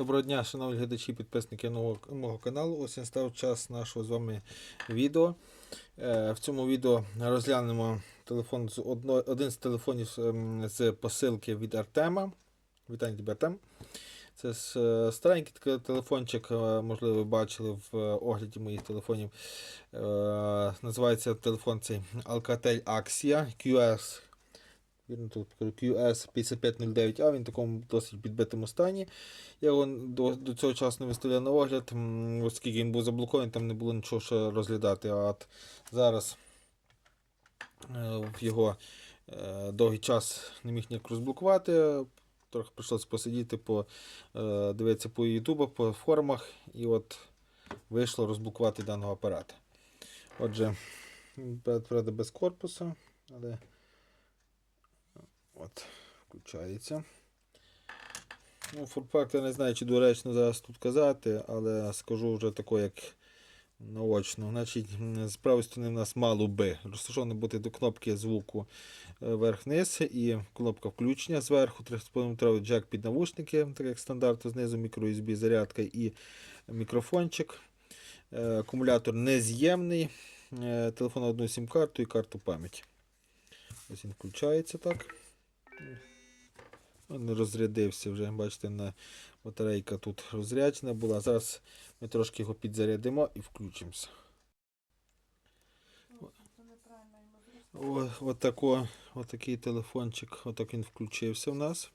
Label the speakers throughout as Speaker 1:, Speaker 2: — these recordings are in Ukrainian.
Speaker 1: Доброго дня, шановні глядачі, підписники нового, мого каналу. Ось настав час нашого з вами відео. Е, В цьому відео розглянемо телефон з одно, один з телефонів ем, з посилки від Артема. Вітання тобі, Артем. Це е, старенький телефончик, е, можливо, ви бачили в огляді моїх телефонів. Називається телефон цей Alcatel Axia QS. Вірно, тут QS5509A, він в такому досить підбитому стані. Я його до, до цього часу не виставляв на огляд, оскільки він був заблокований, там не було нічого ще розглядати. А от зараз е, його е, довгий час не міг ніяк розблокувати. Трохи прийшлося посидіти, по, е, дивитися по Ютубу, по форумах, і от вийшло розблокувати даного апарата. Отже, правда, без корпусу, але От, включається. Ну, форпакт я не знаю, чи доречно зараз тут казати, але скажу вже тако, як наочно. Значить, з правої сторони в нас мало би розташовано бути до кнопки звуку е, вверх-вниз і кнопка включення зверху, 3,5 джек під навушники, так як стандартно, знизу мікро-USB зарядка і мікрофончик. Е, Акумулятор нез'ємний. Е, Телефон на одну сім-карту і карту пам'яті. Ось він включається так. Він розрядився вже, бачите, на батарейка тут розряджена була. Зараз ми трошки його підзарядимо і включимося. Отако, отакий телефончик, отак він включився в нас.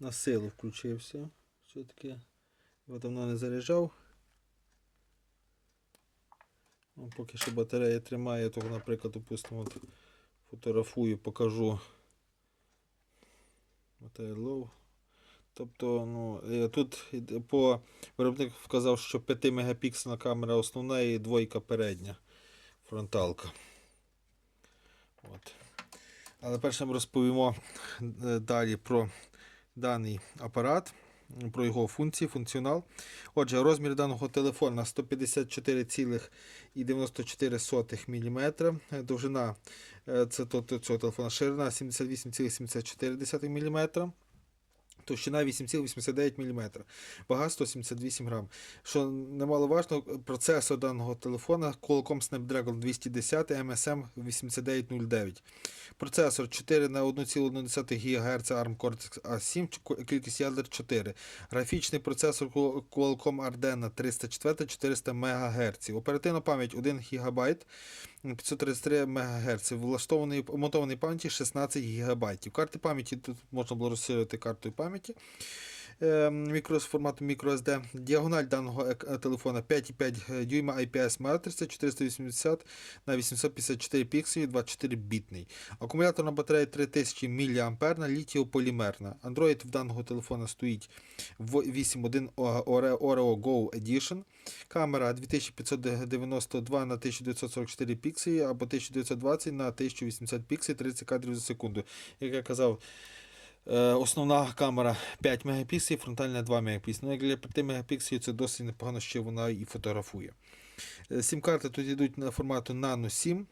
Speaker 1: На силу включився. Що таке? Його давно не заряджав. Ну, поки що батарея тримає, то, наприклад, допустимо, от фотографую, покажу. Low. Тобто, ну, е, тут по виробник вказав, що 5 мегапіксельна камера основна і двойка передня фронталка. От. Але перше ми розповімо е, далі про даний апарат, про його функції, функціонал. Отже, розмір даного телефона 154,94 мм, довжина е, цього телефона, ширина 78,74 мм. Товщина 8,89 мм, вага 178 грам. Що немаловажно, процесор даного телефона Qualcomm Snapdragon 210 MSM 8909. Процесор 4 на 1,1 ГГц ARM Cortex A7, кількість ядер 4. Графічний процесор Qual- Qualcomm Ardena 304 400 МГц. Оперативна пам'ять 1 ГБ, 533 МГц. Влаштований монтований пам'яті 16 ГБ. Карти пам'яті тут можна було розширити картою пам'яті. Е, формату microSD. Діагональ даного телефона 5,5 дюйма IPS матрица 480 на 854 пікселі 24 бітний. Акумуляторна батарея 3000 мАh літіополімерна. Android в даного телефона стоїть в 8.1 Oreo Go Edition. Камера 2592 на 1944 пікселі або 1920 на 1080 пікселів 30 кадрів за секунду. Як я казав, Е, Основна камера 5 мегапікселів, фронтальна 2 мегапікселі. Ну, як для 5 мегапікселів це досить непогано, що вона і фотографує. Е, Сім-карти тут йдуть на формату Nano 7.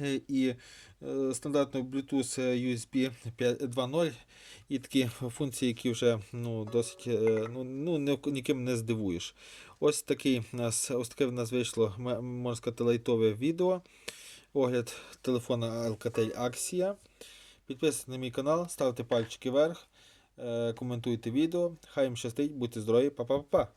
Speaker 1: Е, І е, стандартно Bluetooth е, USB 2.0 і такі функції, які вже ну, досить е, ну, ну, ніким не здивуєш. Ось такий у нас, ось таке в нас вийшло, можна сказати, лайтове відео. Огляд телефона Alcatel Axia. Підписуйтесь на мій канал, ставте пальчики вверх, е, коментуйте відео. Хай їм щастить, будьте здорові, па-па-па.